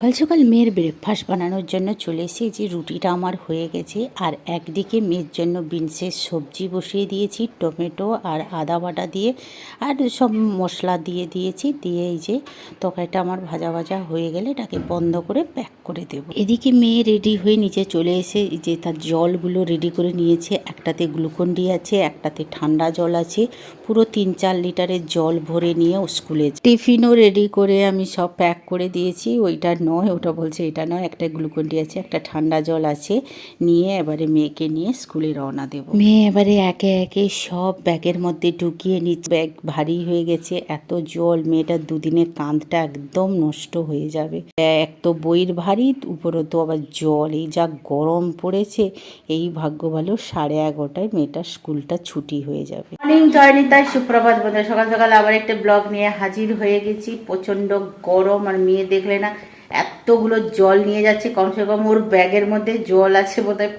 সকাল সকাল মেয়ের ব্রেকফাস্ট বানানোর জন্য চলে যে রুটিটা আমার হয়ে গেছে। আর একদিকে মেয়ের জন্য বিনসের সবজি বসিয়ে দিয়েছি, টমেটো আর আদা বাটা দিয়ে। আর সব মশলা দিয়ে দিয়েছি। দিয়ে এই যে তরকারিটা আমার ভাজা ভাজা হয়ে গেলে এটাকে বন্ধ করে প্যাক করে দেবো। এদিকে মেয়ে রেডি হয়ে নিচে চলে এসে যে তার জলগুলো রেডি করে নিয়েছে। একটাতে গ্লুকন ডি আছে, একটাতে ঠান্ডা জল আছে। পুরো তিন চার লিটারের জল ভরে নিয়ে স্কুলে টিফিনও রেডি করে আমি সব প্যাক করে দিয়েছি। ওইটা নয় ওটা বলছে এটা নয় একটা গ্লুকন ডি আছে একটা ঠান্ডা জল আছে নিয়ে এবারে মেয়েকে নিয়ে স্কুলে রওনা দেবো। মেয়ে এবারে একে একে সব ব্যাগের মধ্যে ঢুকিয়ে নিচ্ছে। ব্যাগ ভারী হয়ে গেছে এত জল মেয়েটার দুদিনের কাঁধটা একদম নষ্ট হয়ে যাবে। এক তো বইয়ের ভারী উপরে তো আবার জল এই যা গরম পড়েছে এই ভাগ্য ভালো সাড়ে এগারোটায় মেয়েটার স্কুলটা ছুটি হয়ে যাবে। মর্নিং জয়নিতার সুপ্রভাত বন্ধু সকাল সকাল আবার একটা ব্লগ নিয়ে হাজির হয়ে গেছি। প্রচণ্ড গরম আর মেয়ে দেখলে না এতগুলো জল নিয়ে যাচ্ছে। কমসে কম ওর ব্যাগের মধ্যে জল আছে বোধহয়।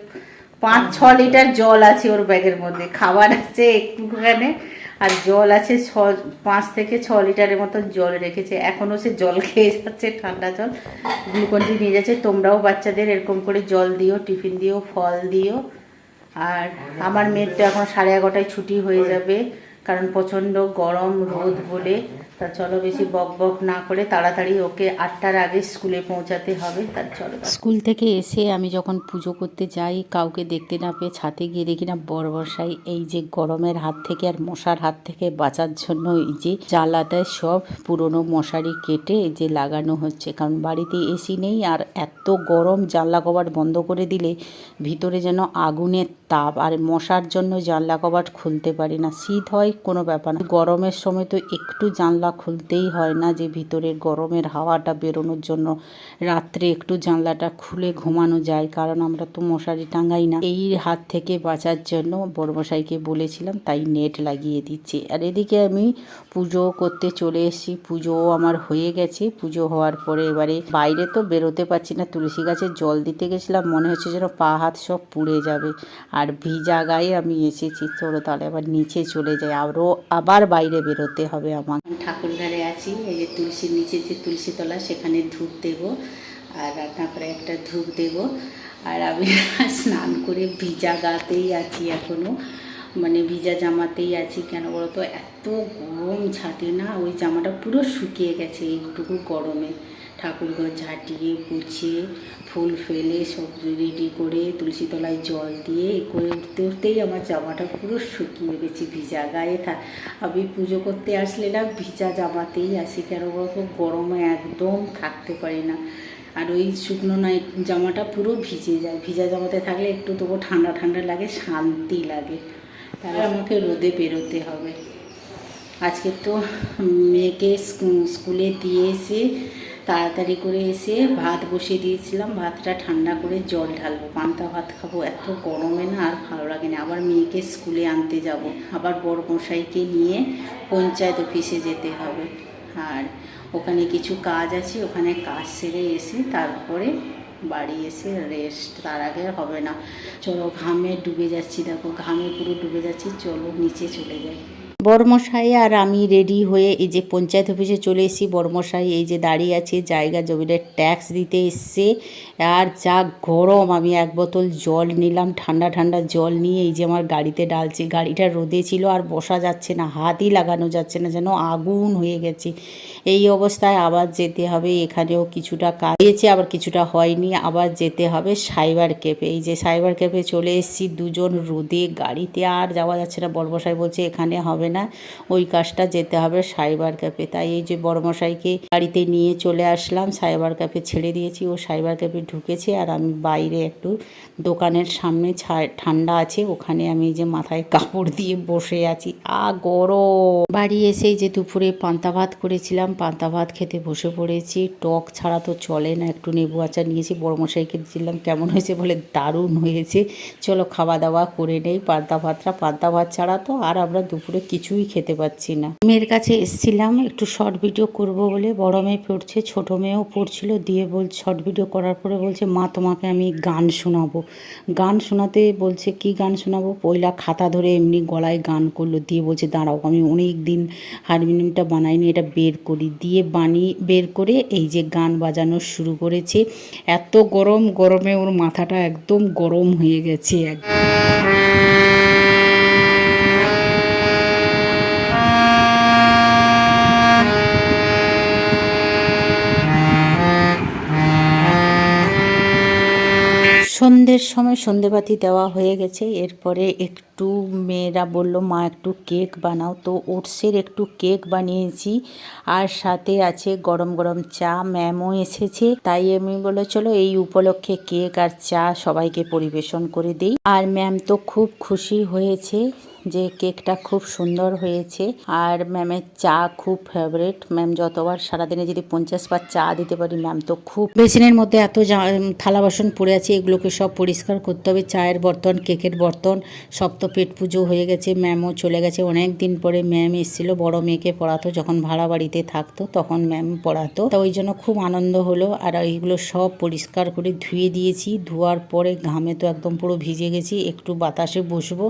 পাঁচ, ছ লিটার জল আছে ওর ব্যাগের মধ্যে। খাবার আছে একটুখানে। আর জল আছে ছ, পাঁচ থেকে ছ লিটারের মতন জল রেখেছে। এখনও সে জল খেয়ে যাচ্ছে, ঠান্ডা জল। গ্লুকন্ডি নিয়ে যাচ্ছে। তোমরাও বাচ্চাদের এরকম করে জল দিও, টিফিন দিও, ফল দিও। আর আমার মেয়ের তো এখন সাড়ে এগারোটায় ছুটি হয়ে যাবে। কারণ প্রচণ্ড গরম রোদ বলে। তা চলো বেশি বক বক না করে তাড়াতাড়ি ওকে আটটার আগে স্কুলে পৌঁছাতে হবে। তার চলো স্কুল থেকে এসে আমি যখন পুজো করতে যাই কাউকে দেখতে না পেয়ে ছাতে গিয়ে দেখি না বড় বসাই এই যে গরমের হাত থেকে আর মশার হাত থেকে বাঁচার জন্য এই যে জানলাটায় সব পুরনো মশারি কেটে এই যে লাগানো হচ্ছে। কারণ বাড়িতে এসি নেই আর এত গরম জানলা কবাট বন্ধ করে দিলে ভিতরে যেন আগুনের তাপ আর মশার জন্য জানলা কবাট খুলতে পারি না। শীত হয় কোনো ব্যাপার না। গরমের সময় তো একটু জানলা খুলতেই হয় না যে ভিতরের গরমের হাওয়াটা বেরোনোর জন্য। রাত্রে একটু জানলাটা খুলে ঘুমানো যায়, কারণ আমরা তো মশারি টাঙাই না। এই হাত থেকে বাঁচার জন্য বড়মশাইকে বলেছিলাম, তাই নেট লাগিয়ে দিচ্ছে। আর এদিকে আমি পুজো করতে চলে এসেছি। পুজো আমার হয়ে গেছে। পুজো হওয়ার পরে এবারে বাইরে তো বেরোতে পারছি না। তুলসী গাছে জল দিতে গেছিলাম। মনে হচ্ছে যেন পা হাত সব পুড়ে যাবে। আর ভিজা গায়ে আমি এসেছি। চলো তাহলে আবার নিচে চলে যাই। আরও আবার বাইরে বেরোতে হবে আমার ঠাকুর ঘরে আছি। এই যে তুলসীর নিচে যে তুলসী তলা সেখানে ধূপ দেব আর রান্না করে একটা ধূপ দেব। আর আমি স্নান করে ভিজা গাতেই আছি এখনও মানে ভিজা জামাতেই আছি কেন বলো তো এত গরম ছাটে না, ওই জামাটা পুরো শুকিয়ে গেছে এইটুকু গরমে। ঠাকুর ঘর ঝাঁটিয়ে, গুছিয়ে, ফুল ফেলে, সব রেডি করে তুলসী তলায় জল দিয়ে এ করে উঠতে উঠতেই আমার জামাটা পুরো শুকিয়ে গেছে, ভিজা গায়ে থাক আমি পুজো করতে আসলে না ভিজা জামাতেই আসি কেন গরমে একদম থাকতে পারি না। আর ওই শুকনো নাই জামাটা পুরো ভিজে যায়। ভিজা জামাতে থাকলে একটু তবু ঠান্ডা ঠান্ডা লাগে, শান্তি লাগে। তাহলে আমাকে রোদে বেরোতে হবে। আজকে তো মেয়েকে স্কু- স্কুলে দিয়ে এসে তাড়াতাড়ি করে এসে ভাত বসিয়ে দিয়েছিলাম। ভাতটা ঠান্ডা করে জল ঢালবো। পান্তা ভাত খাব। এত গরমে না আর ভালো লাগে না। আবার মেয়েকে স্কুলে আনতে যাব। আবার বড় মশাইকে নিয়ে পঞ্চায়েত অফিসে যেতে হবে। আর ওখানে কিছু কাজ আছে। ওখানে কাজ সেরে এসে তারপরে বাড়ি এসে রেস্ট তার আগে হবে না। চলো ঘামে ডুবে যাচ্ছি। দেখো ঘামে পুরো ডুবে যাচ্ছি। চলো নিচে চলে যাই। বর্মশাই আর আমি রেডি হয়ে এই যে পঞ্চায়েত অফিসে চলে এসেছি। বর্মশাই এই যে দাঁড়িয়ে আছে, জায়গা জমিনের ট্যাক্স দিতে এসছে। আর যা গরম, আমি এক বোতল জল নিলাম, ঠান্ডা ঠান্ডা জল নিয়ে এই যে আমার গাড়িতে ডালছি। গাড়িটা রোদে ছিল আর বসা যাচ্ছে না, হাতই লাগানো যাচ্ছে না, যেন আগুন হয়ে গেছে। এই অবস্থায় আবার যেতে হবে, এখানেও কিছুটা কাজ হয়েছে, আবার কিছুটা হয়নি, আবার যেতে হবে সাইবার ক্যাফে। এই যে সাইবার ক্যাফে চলে এসেছি, দুজন রোদে গাড়িতে আর যাওয়া যাচ্ছে না, বড়মশাই বলছে এখানে হবে না, ওই কাজটা যেতে হবে সাইবার ক্যাফে। তাই এই যে বড়মশাইকে গাড়িতে নিয়ে চলে আসলাম, সাইবার ক্যাফে ছেড়ে দিয়েছি, ও সাইবার ক্যাফে ঢুকেছে আর আমি বাইরে একটু দোকানের সামনে ঠান্ডা আছে, ওখানে আমি যে মাথায় কাপড় দিয়ে বসে আছি। আ, গরম! বাড়ি এসে যে দুপুরে পান্তা ভাত করেছিলাম, পান্তা ভাত খেতে বসে পড়েছি। টক ছাড়া তো চলে না, একটু নেবু আচার নিয়েছি, বড়মশাইকে দিলাম কেমন হয়েছে বলে দারুণ হয়েছে। চলো খাওয়া দাওয়া করে নেই, পান্তা ভাতটা, পান্তা ভাত ছাড়া তো আর আমরা দুপুরে কিছুই খেতে পাচ্ছি না। মেয়ের কাছে এসছিলাম, একটু শর্ট ভিডিও করব বলে, বড় মেয়ে পড়ছে, ছোট মেয়েও পড়ছিল, দিয়ে বল শর্ট ভিডিও করার পরে বলছে, মা, তোমাকে আমি গান শোনাবো। গান শোনাতে বলছে, কি গান শোনাবো? পয়লা খাতা ধরে এমনি গলায় গান করল। দিয়ে বলছে, দাঁড়াও, আমি অনেক দিন হারমোনিয়ামটা বানাইনি, এটা বের করি। দিয়ে বানিয়ে বের করে এই যে গান বাজানো শুরু করেছে। এত গরম, গরমে ওর মাথাটা একদম গরম হয়ে গেছে একদম সন্ধ্যের সময় সন্ধেবাতি দেওয়া হয়ে গেছে। এরপরে একটু মেয়েরা বলল, মা, একটু কেক বানাও। তো ওটসের একটু কেক বানিয়েছি আর সাথে আছে গরম গরম চা, ম্যামও এসেছে। তাই আমি বলে চলো এই উপলক্ষে কেক আর চা সবাইকে পরিবেশন করে দিই। আর ম্যাম তো খুব খুশি হয়েছে যে কেকটা খুব সুন্দর হয়েছে। আর ম্যামের চা খুব ফেভারেট ম্যাম যতবার সারাদিনে যদি পঞ্চাশ বার চা দিতে পারি, ম্যাম তো খুব বেসিনের মধ্যে এত থালা বাসন পড়ে আছে, এগুলোকে সব পরিষ্কার করতে হবে। চায়ের বর্তন, কেকের বর্তন সব তো পেট পুজো হয়ে গেছে, ম্যামও চলে গেছে। অনেক দিন পরে ম্যাম এসেছিল, বড় মেয়েকে পড়াতো, যখন ভাড়া বাড়িতে থাকতো, তখন ম্যাম পড়াতো। তো ওই জন্য খুব আনন্দ হলো, আর এইগুলো সব পরিষ্কার করে ধুয়ে দিয়েছি। ধোয়ার পরে ঘামে তো একদম পুরো ভিজে গেছি, একটু বাতাসে বসবো,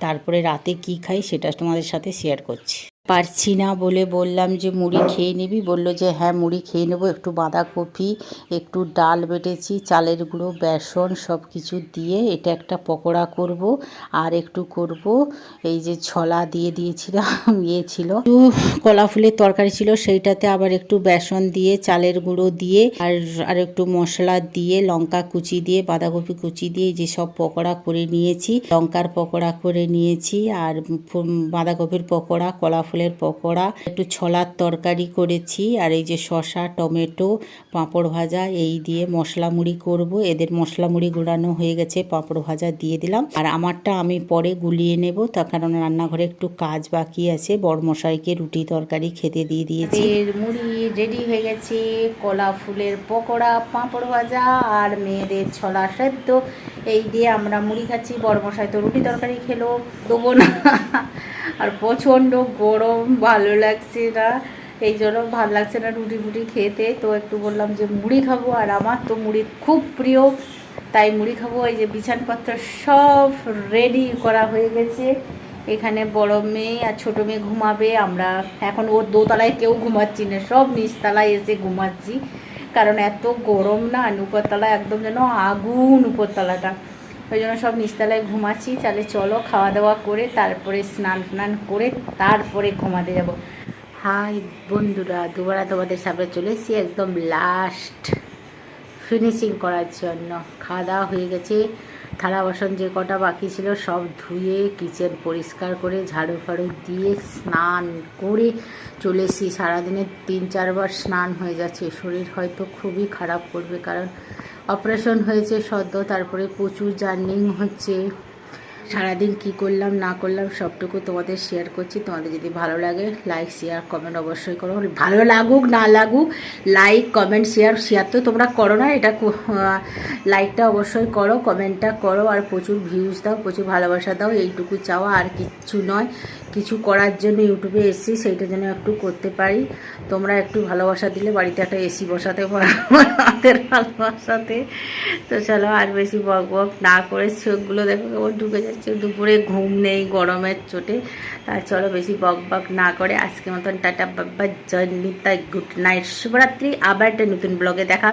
তারপরে রাতে কি খাই সেটা তোমাদের সাথে শেয়ার করছি। পারছি না বলে বললাম যে মুড়ি খেয়ে নিবি। বলল যে হ্যাঁ মুড়ি খেয়ে নেব, একটু বাঁধাকপি, একটু ডাল বেটেছি, চালের গুঁড়ো, বেসন সব কিছু দিয়ে এটা একটা পকোড়া করব আর একটু করব। এই যে ছলা দিয়ে দিয়েছিলাম ইয়ে ছিল। একটু কলা ফুলের তরকারি ছিল, সেইটাতে আবার একটু বেসন দিয়ে, চালের গুঁড়ো দিয়ে আর আর একটু মশলা দিয়ে, লঙ্কা কুচি দিয়ে, বাঁধাকপি কুচি দিয়ে যে সব পকোড়া করে নিয়েছি। লঙ্কার পকোড়া করে নিয়েছি আর বাঁধাকপির পকোড়া, কলা ফুলের পকোড়া, একটু ছোলার তরকারি করেছি, আর এই যে শসা, টমেটো, পাঁপড় ভাজা, এই দিয়ে মশলা মুড়ি করব। এদের মশলা মুড়ি গুঁড়ানো হয়ে গেছে, পাঁপড় ভাজা দিয়ে দিলাম। আর আমারটা আমি পরে গুলিয়ে নেব, তার কারণ রান্নাঘরে একটু কাজ বাকি আছে। বড়মশাইকে রুটি তরকারি খেতে দিয়ে দিয়েছি। মুড়ি রেডি হয়ে গেছে, কলা ফুলের পকোড়া, পাঁপড় ভাজা, আর মেয়েদের ছোলা সেদ্ধ। এই দিয়ে আমরা মুড়ি খাচ্ছি, বড়মশাই তো রুটি তরকারি খেলো, দেবো না। আর প্রচণ্ড গরম, ভালো লাগছে না। এই জন্য ভালো লাগছে না রুটি ফুটি খেতে। তো একটু বললাম যে মুড়ি খাব, আর আমার তো মুড়ি খুব প্রিয়। তাই মুড়ি খাব। এই যে বিছানপত্র সব রেডি করা হয়ে গেছে। এখানে বড় মেয়ে আর ছোট মেয়ে ঘুমাবে। আমরা এখন ওর দোতলায় কেউ ঘুমাচ্ছি না। সব নিচতলায় এসে ঘুমাচ্ছি। কারণ এত গরম না, আর উপরতলায় একদম যেন আগুন উপরতলাটা। ওই জন্য সব নিচতলায় ঘুমাচ্ছি। তাহলে চলো খাওয়া দাওয়া করে তারপরে স্নান ফ্নান করে তারপরে ঘুমাতে যাব। হাই বন্ধুরা দুবারা তোমাদের সামনে চলে এসেছি একদম লাস্ট ফিনিশিং করার জন্য। খাওয়া দাওয়া হয়ে গেছে। থালা বাসন যে কটা বাকি ছিল সব ধুয়ে কিচেন পরিষ্কার করে, ঝাড়ু ফাড়ু দিয়ে স্নান করে চলে এসেছি। সারাদিনে তিন চারবার স্নান হয়ে যাচ্ছে। শরীর হয়তো খুবই খারাপ করবে কারণ অপারেশন হয়েছে সদ্য, তারপরে প্রচুর জার্নিং হচ্ছে। সারাদিন কি করলাম, না করলাম, সবটুকু তোমাদের শেয়ার করছি। তোমাদের যদি ভালো লাগে লাইক শেয়ার কমেন্ট অবশ্যই করো। ভালো লাগুক, না লাগুক লাইক কমেন্ট শেয়ার শেয়ার তো তোমরা করো না, এটা লাইকটা অবশ্যই করো কমেন্টটা করো, আর প্রচুর ভিউজ দাও, প্রচুর ভালোবাসা দাও, এইটুকু চাওয়া আর কিচ্ছু নয়। কিছু করার জন্য ইউটিউবে এসেছি, সেইটা যেন একটু করতে পারি। তোমরা একটু ভালোবাসা দিলে বাড়িতে একটা এসি বসাতে পারো আমাদের ভালোবাসাতে। তো চলো আর বেশি বক বক না করে চোখগুলো দেখো কেমন ঢুকে যাচ্ছে। দুপুরে ঘুম নেই, গরমের চোটে। তা চলো বেশি বক বক না করে আজকে মতন টাটা, বাবা, জয় নিতাই, গুড নাইট, শুভরাত্রি। আবার একটা নতুন ব্লগে দেখা